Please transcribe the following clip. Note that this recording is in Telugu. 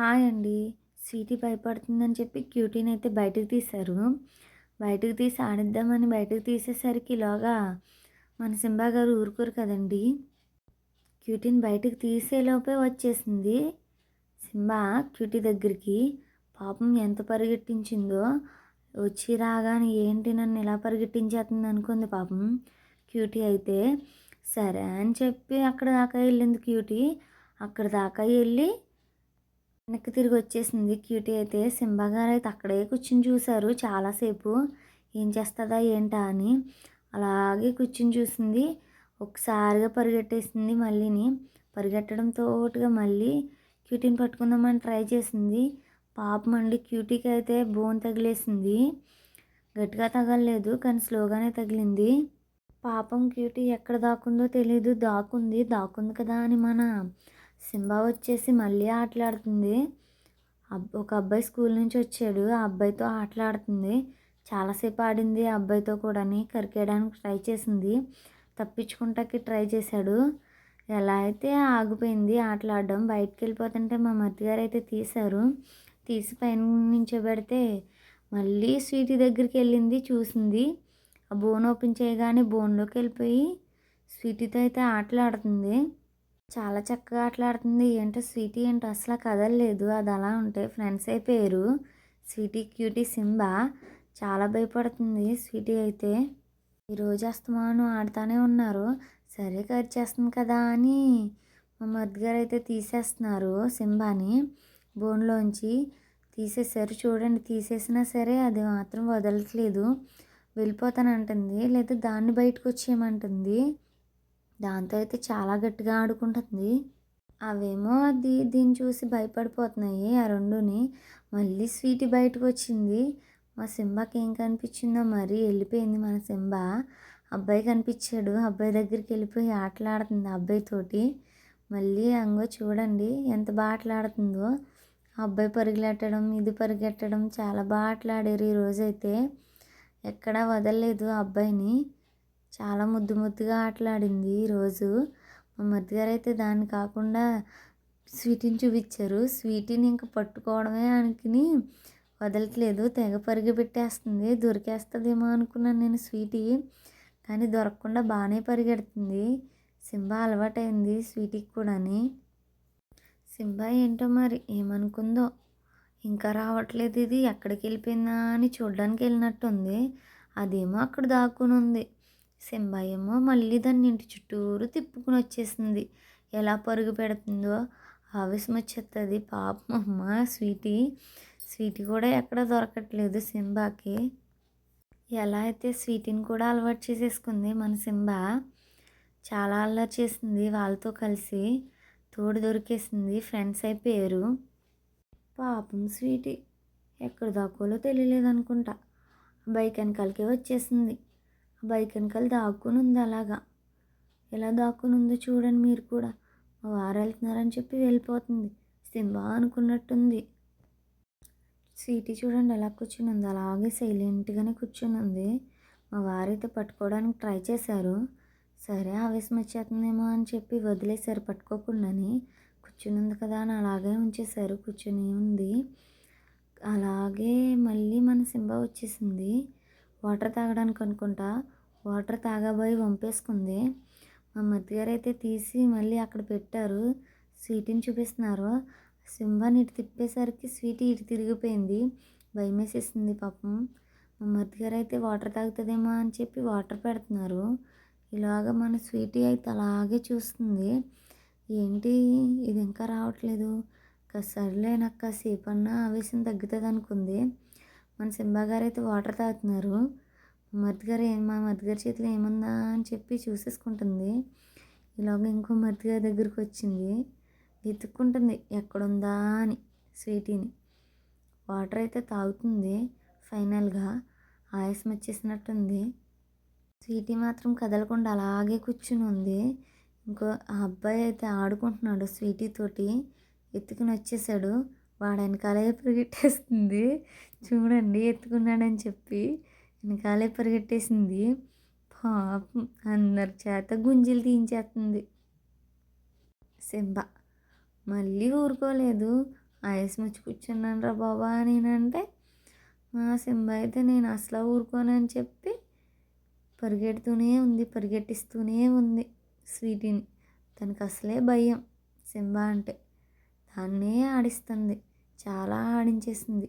హాయ్ అండి. స్వీటీ భయపడుతుందని చెప్పి క్యూటీని అయితే బయటకు తీశారు. బయటకు తీసి ఆడిద్దామని బయటకు తీసేసరికి ఇలాగా మన సింబా గారు ఊరుకోరు కదండి. క్యూటీని బయటకు తీసేలోపే వచ్చేసింది. సింబా క్యూటీ దగ్గరికి పాపం ఎంత పరిగెట్టించిందో వచ్చి రాగానే ఏంటి నన్ను ఇలా పరిగెట్టించేస్తుంది అనుకుంది పాపం క్యూటీ అయితే. సరే అని చెప్పి అక్కడ దాకా వెళ్ళింది క్యూటీ. అక్కడ దాకా వెళ్ళి వెనక్కి తిరిగి వచ్చేసింది. క్యూటీ అయితే సింబా గారు అయితే అక్కడే కూర్చుని చూశారు. చాలాసేపు ఏం చేస్తుందా ఏంటా అని అలాగే కూర్చుని చూసింది. ఒకసారిగా పరిగెట్టేసింది మళ్ళీని. పరిగెట్టడంతో మళ్ళీ క్యూటీని పట్టుకుందామని ట్రై చేసింది. పాపం మళ్ళీ క్యూటీకి అయితే బోన్ తగిలేసింది. గట్టిగా తగలలేదు కానీ స్లోగానే తగిలింది. పాపం క్యూటీ ఎక్కడ దాక్కుందో తెలీదు. దాకుంది దాక్కుంది కదా అని మన సింబా వచ్చేసి మళ్ళీ ఆటలాడుతుంది. ఒక అబ్బాయి స్కూల్ నుంచి వచ్చాడు. ఆ అబ్బాయితో ఆటలాడుతుంది. చాలాసేపు ఆడింది ఆ అబ్బాయితో కూడాని కరికేయడానికి ట్రై చేసింది. తప్పించుకుంటాకి ట్రై చేశాడు. ఎలా అయితే ఆగిపోయింది ఆటలాడడం బయటకు వెళ్ళిపోతుంటే మా మతిగారు అయితే తీశారు. తీసి పైన నుంచోబెడితే మళ్ళీ స్వీటీ దగ్గరికి వెళ్ళింది చూసింది. ఆ బోన్ ఓపెన్ చేయగానే బోన్లోకి వెళ్ళిపోయి స్వీటీతో అయితే ఆటలాడుతుంది. చాలా చక్కగా ఆటలాడుతుంది. ఏంటో స్వీటీ ఏంటో అసలు కదలలేదు అది అలా ఉంటే ఫ్రెండ్స్ అయిపోయారు. స్వీటీ క్యూటీ సింబా చాలా భయపడుతుంది. స్వీటీ అయితే ఈరోజు అస్తమాను ఆడుతూనే ఉన్నారు. సరే కట్ చేస్తుంది కదా అని మా మరిది అయితే తీసేస్తున్నారు సింబాని. బోన్లోంచి తీసేసారు చూడండి తీసేసినా సరే అది మాత్రం వదలట్లేదు. వెళ్ళిపోతానంటుంది. లేదా దాన్ని బయటకు వచ్చేయమంటుంది. దాంతో అయితే చాలా గట్టిగా ఆడుకుంటుంది. అవేమో అది దీన్ని చూసి భయపడిపోతున్నాయి ఆ రెండుని. మళ్ళీ స్వీట్ బయటకు వచ్చింది. మా సింబాకి ఏం కనిపించిందో మరి వెళ్ళిపోయింది మన సింబా. అబ్బాయి కనిపించాడు. అబ్బాయి దగ్గరికి వెళ్ళిపోయి ఆటలాడుతుంది అబ్బాయితోటి మళ్ళీ అంగో చూడండి ఎంత బాగా ఆటలాడుతుందో అబ్బాయి పరిగెట్టడం ఇది పరిగెట్టడం చాలా బాగా ఆటలాడారు ఈరోజైతే ఎక్కడా వదలలేదు ఆ అబ్బాయిని. చాలా ముద్దు ముద్దుగా ఆటలాడింది ఈరోజు మా మధ్య గారు అయితే దాన్ని కాకుండా స్వీటీని చూపించారు. స్వీటీని ఇంకా పట్టుకోవడమే అనుకుని వదలట్లేదు. తెగ పరిగి పెట్టేస్తుంది. దొరికేస్తుందేమో అనుకున్నాను నేను స్వీటీ. కానీ దొరకకుండా బాగానే పరిగెడుతుంది. సింబా అలవాటైంది స్వీటీకి కూడాని. సింబా ఏంటో మరి ఏమనుకుందో. ఇంకా రావట్లేదు ఇది. ఎక్కడికి వెళ్ళిపోయిందా అని చూడడానికి వెళ్ళినట్టుంది అదేమో అక్కడ దాక్కుని ఉంది సింబ ఏమో మళ్ళీ దాన్ని ఇంటి చుట్టూరు తిప్పుకుని వచ్చేసింది. ఎలా పరుగు పెడుతుందో ఆవేశం వచ్చేస్తుంది పాపం అమ్మ స్వీటీ స్వీటీ కూడా ఎక్కడ దొరకట్లేదు సింబాకి ఎలా అయితే స్వీటీని కూడా అలవాటు చేసేసుకుంది మన సింబా చాలా అల్లరి చేసింది వాళ్ళతో కలిసి. తోడు దొరికేసింది ఫ్రెండ్స్ అయిపోయారు పాపం స్వీటీ ఎక్కడ దాకోలో తెలియలేదనుకుంటా. బైక్ వెనకాలకే వచ్చేసింది. బైక్ వెనకాల దాక్కుని ఉంది అలాగా. ఎలా దాక్కుని ఉందో చూడండి మీరు కూడా. మా వారు వెళ్తున్నారని చెప్పి వెళ్ళిపోతుంది. సింబా అనుకున్నట్టుంది. సీటీ చూడండి ఎలా కూర్చుని ఉంది అలాగే సైలెంట్గానే కూర్చుని ఉంది మా వారైతే పట్టుకోవడానికి ట్రై చేశారు. సరే ఆవేశం వచ్చేస్తుందేమో అని చెప్పి వదిలేశారు పట్టుకోకుండాని. కూర్చుని ఉంది కదా అని అలాగే ఉంచేశారు. కూర్చుని ఉంది. అలాగే మళ్ళీ మన సింబా వచ్చేసింది. వాటర్ తాగడానికి అనుకుంటా. వాటర్ తాగబోయి వంపేసుకుంది. మా మధ్య అయితే తీసి మళ్ళీ అక్కడ పెట్టారు. స్వీటీని చూపిస్తున్నారు. సింబాని ఇటు తిప్పేసరికి స్వీటీ ఇటు తిరిగిపోయింది. భయం వేసేసింది పాపం. మా మధ్య అయితే వాటర్ తాగుతుందేమో అని చెప్పి వాటర్ పెడుతున్నారు. ఇలాగ మన స్వీటీ అయితే అలాగే చూస్తుంది. ఏంటి? ఇది ఇంకా రావట్లేదు. సర్లే నాకు కాసేపు ఆవేశం తగ్గుతుంది అనుకుంది మన సింబా గారు అయితే వాటర్ తాగుతున్నారు. మరిది గారు ఏం మా మరిది గారి చేతిలో ఏముందా అని చెప్పి చూసేసుకుంటుంది. ఇలాగ ఇంకో మరిది గారి దగ్గరికి వచ్చింది. వెతుక్కుంటుంది ఎక్కడుందా? అని స్వీటీని. వాటర్ అయితే తాగుతుంది ఫైనల్గా ఆయాసం వచ్చేసినట్టుంది. స్వీటీ మాత్రం కదలకుండా అలాగే కూర్చుని ఉంది. ఇంకో ఆ అబ్బాయి అయితే ఆడుకుంటున్నాడు స్వీటీ తోటి. ఎత్తుకుని వచ్చేసాడు. వాడు వెనకాలే పరిగెట్టేస్తుంది చూడండి ఎత్తుకున్నాడని చెప్పి వెనకాలే పరిగెట్టేసింది. పాపం అందరి చేత గుంజీలు తీయించేస్తుంది సింబ మళ్ళీ ఊరుకోలేదు. ఐస్ ముచ్చి కూర్చున్నాను రా బాబా నేనంటే మా సింబ అయితే నేను అసలు ఊరుకోనని చెప్పి పరిగెడుతూనే ఉంది పరిగెట్టిస్తూనే ఉంది స్వీటీని. తనకు అసలే భయం సింబ అంటే. దాన్నే ఆడిస్తుంది. చాలా ఆడించేసింది.